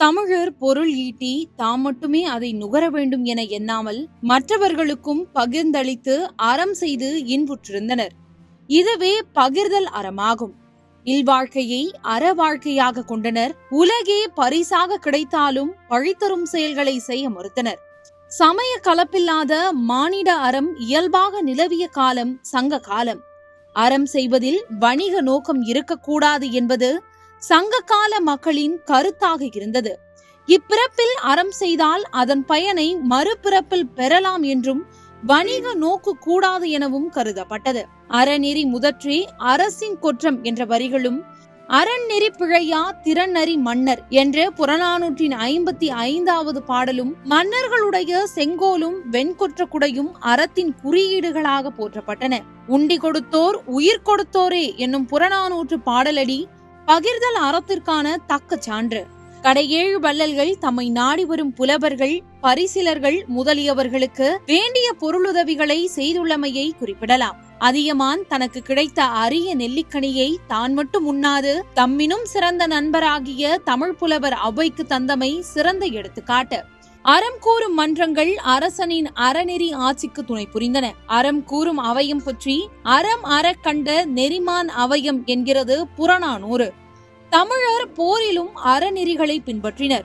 தமிழர் பொருள் ஈட்டி தாம் மட்டுமே அதை நுகர வேண்டும் என எண்ணாமல் மற்றவர்களுக்கும் பகிர்ந்தளித்து அறம் செய்து இன்புற்றிருந்தனர். இதுவே பகிர்தல் அறமாகும். இல்வாழ்க்கையை அற வாழ்க்கையாக கொண்டனர். உலகே பரிசாக கிடைத்தாலும் பழித்தரும் செயல்களை செய்ய மறுத்தனர். சமய கலப்பில்லாத மானிட அறம் இயல்பாக நிலவிய காலம் சங்க காலம். அறம் செய்வதில் வணிக நோக்கம் இருக்கக்கூடாது என்பது சங்ககால மக்களின் கருத்தாக இருந்தது. இப்பிறப்பில் அறம் செய்தால் அதன் பயனை மறுபிறப்பில் பெறலாம் என்றும் வணிக நோக்கு கூடாது எனவும் கருதப்பட்டது. அறநெறி முதற்றி அரசின் குற்றம் என்ற வரிகளும் அறநெறி பிழையா திறநறி மன்னர் என்ற புறநானூற்றின் ஐம்பத்தி ஐந்தாவது பாடலும் மன்னர்களுடைய செங்கோலும் வெண்கொற்ற குடையும் அறத்தின் குறியீடுகளாக போற்றப்பட்டன. உண்டி கொடுத்தோர் உயிர் கொடுத்தோரே என்னும் புறநானூற்று பாடலடி பகிர்தல் அறத்திற்கான தக்க சான்று. கடையேழு வள்ளல்கள் தம்மை நாடி வரும் புலவர்கள் பரிசிலர்கள் முதலியவர்களுக்கு வேண்டிய பொருளுதவிகளை செய்துள்ளமையை குறிப்பிடலாம். அதியமான் தனக்கு கிடைத்த அரிய நெல்லிக்கனியை தான் மட்டும் உண்ணாது தம்மினும் சிறந்த நண்பராகிய தமிழ் புலவர் அவைக்கு தந்தமை சிறந்த எடுத்துக்காட்டு. அறம் கூறும் மன்றங்கள் அரசனின் அறநெறி ஆட்சிக்கு துணை புரிந்தன. அறம் கூறும் அவையம் பற்றி அறம் அற கண்ட நெறிமான் அவையம் என்கிறது புறநானூறு. தமிழர் போரிலும் அறநெறிகளை பின்பற்றினர்.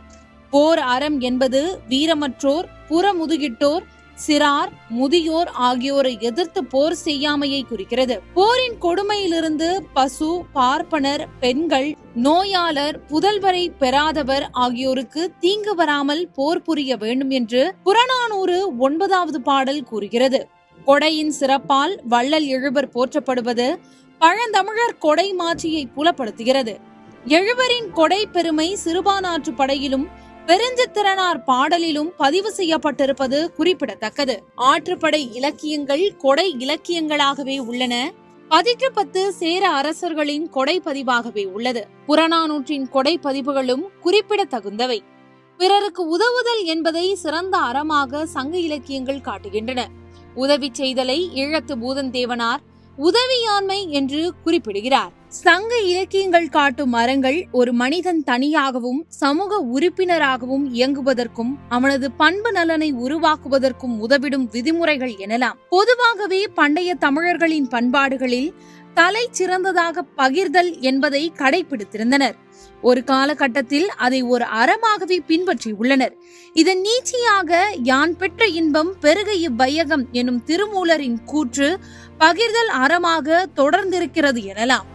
போர் அறம் என்பது வீரமற்றோர் புறமுதுகிட்டோர் சிறார் முதியோர் ஆகியோரை எதிர்த்து போர் செய்யாமையை குறிக்கிறது. போரின் கொடுமையிலிருந்து பசு பார்ப்பனர் பெண்கள் நோயாளர் புதல்வரை பெறாதவர் ஆகியோருக்கு தீங்கு வராமல் போர் புரிய வேண்டும் என்று புறநானூறு ஒன்பதாவது பாடல் கூறுகிறது. கொடையின் சிறப்பால் வள்ளல் எழுவர் போற்றப்படுவது பழந்தமிழர் கொடை மாட்சியை புலப்படுத்துகிறது. எழுவரின் கொடை பெருமை சிறுபானாற்று படையிலும் பெருஞ்சித்திரனார் பாடலிலும் பதிவு செய்யப்பட்டிருப்பது குறிப்பிடத்தக்கது. ஆற்றுப்படை இலக்கியங்கள் கொடை இலக்கியங்களாகவே உள்ளன. பதிற்று பத்து சேர அரசர்களின் கொடை பதிவாகவே உள்ளது. புறநானூற்றின் கொடை பதிவுகளும் குறிப்பிடத்தகுந்தவை. பிறருக்கு உதவுதல் என்பதை சிறந்த அறமாக சங்க இலக்கியங்கள் காட்டுகின்றன. உதவி செய்தலை ஈழத்து பூதன் தேவனார் உதவியாண்மை என்று குறிப்பிடுகிறார். சங்க இலக்கியங்கள் காட்டும் மரங்கள் ஒரு மனிதன் தனியாகவும் சமூக உறுப்பினராகவும் இயங்குவதற்கும் அவனது பண்பு நலனை உருவாக்குவதற்கும் உதவிடும் விதிமுறைகள் எனலாம். பொதுவாகவே பண்டைய தமிழர்களின் பண்பாடுகளில் தலை சிறந்ததாக பகிர்தல் என்பதை கடைபிடித்திருந்தனர் ஒரு காலகட்டத்தில் அதை ஒரு அறமாகவே பின்பற்றி உள்ளனர் இதன் நீச்சியாக யான் பெற்ற இன்பம் பெருக இவ்வையகம் எனும் திருமூலரின் கூற்று பகிர்தல் அறமாக தொடர்ந்திருக்கிறது எனலாம்.